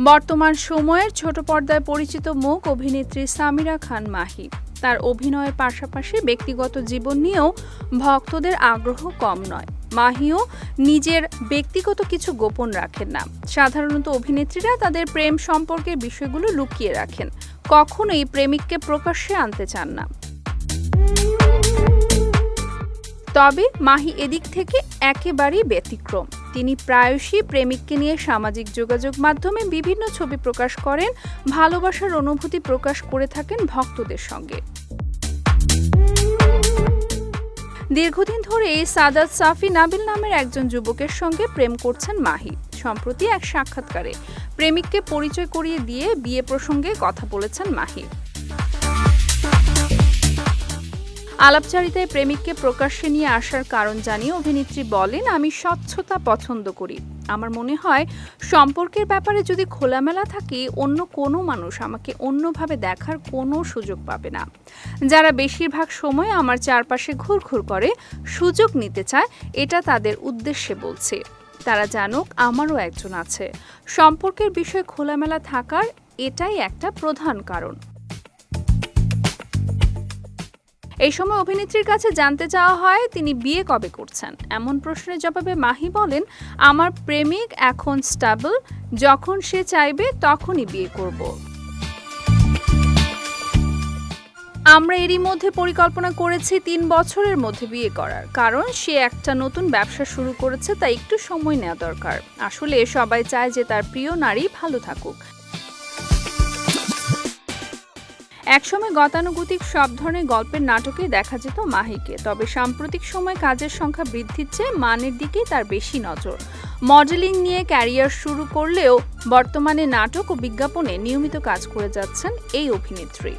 বর্তমান সময়ের ছোট পর্দায় পরিচিত মুখ অভিনেত্রী সামিরা খান মাহি। তার অভিনয়ের পাশাপাশি ব্যক্তিগত জীবন নিয়েও ভক্তদের আগ্রহ কম নয়। মাহিও নিজের ব্যক্তিগত কিছু গোপন রাখেন না। সাধারণত অভিনেত্রীরা তাদের প্রেম সম্পর্কের বিষয়গুলো লুকিয়ে রাখেন। কখনোই প্রেমিককে প্রকাশ্যে আনতে চান না। তবে মাহি এদিক থেকে একেবারেই ব্যতিক্রম। তিনি প্রায়শই প্রেমিককে নিয়ে সামাজিক যোগাযোগ মাধ্যমে বিভিন্ন ছবি প্রকাশ করেন, ভালোবাসার অনুভূতি প্রকাশ করে থাকেন ভক্তদের সঙ্গে। দীর্ঘদিন ধরে সাদাত সাফি নাবিল নামের একজন যুবকের সঙ্গে প্রেম করছেন মাহি। সম্প্রতি এক সাক্ষাৎকারে প্রেমিককে পরিচয় করিয়ে দিয়ে বিয়ে প্রসঙ্গে কথা বলেছেন মাহি। আলাপচারিতায় প্রেমিককে প্রকাশ্যে নিয়ে আসার কারণ জানিয়ে অভিনেত্রী বলেন, আমি স্বচ্ছতা পছন্দ করি। আমার মনে হয় সম্পর্কের ব্যাপারে যদি খোলামেলা থাকি, অন্য কোনো মানুষ আমাকে অন্যভাবে দেখার কোনো সুযোগ পাবে না। যারা বেশিরভাগ সময় আমার চারপাশে ঘুরঘুর করে, সুযোগ নিতে চায়, এটা তাদের উদ্দেশ্যে বলছে। তারা জানুক, আমারও একজন আছে। সম্পর্কের বিষয়ে খোলামেলা থাকার এটাই একটা প্রধান কারণ। এই সময় অভিনেত্রীর কাছে জানতে চাওয়া হয়, তিনি বিয়ে কবে করছেন? এমন প্রশ্নের জবাবে মাহি বলেন, আমার প্রেমিক এখন স্টাবল, যখন সে চাইবে তখনই বিয়ে করব। আমরা এরই মধ্যে পরিকল্পনা করেছি তিন বছরের মধ্যে বিয়ে করার, কারণ সে একটা নতুন ব্যবসা শুরু করেছে, তাই একটু সময় নেওয়া দরকার। আসলে সবাই চায় যে তার প্রিয় নারী ভালো থাকুক। একসময় গতানুগতিক সব ধরনের গল্পের নাটকে দেখা যেত মাহিকে। তবে সাম্প্রতিক সময় কাজের সংখ্যা বৃদ্ধির চেয়ে মানের দিকে তার বেশি নজর। মডেলিং নিয়ে ক্যারিয়ার শুরু করলেও বর্তমানে নাটক ও বিজ্ঞাপনে নিয়মিত কাজ করে যাচ্ছেন এই অভিনেত্রী।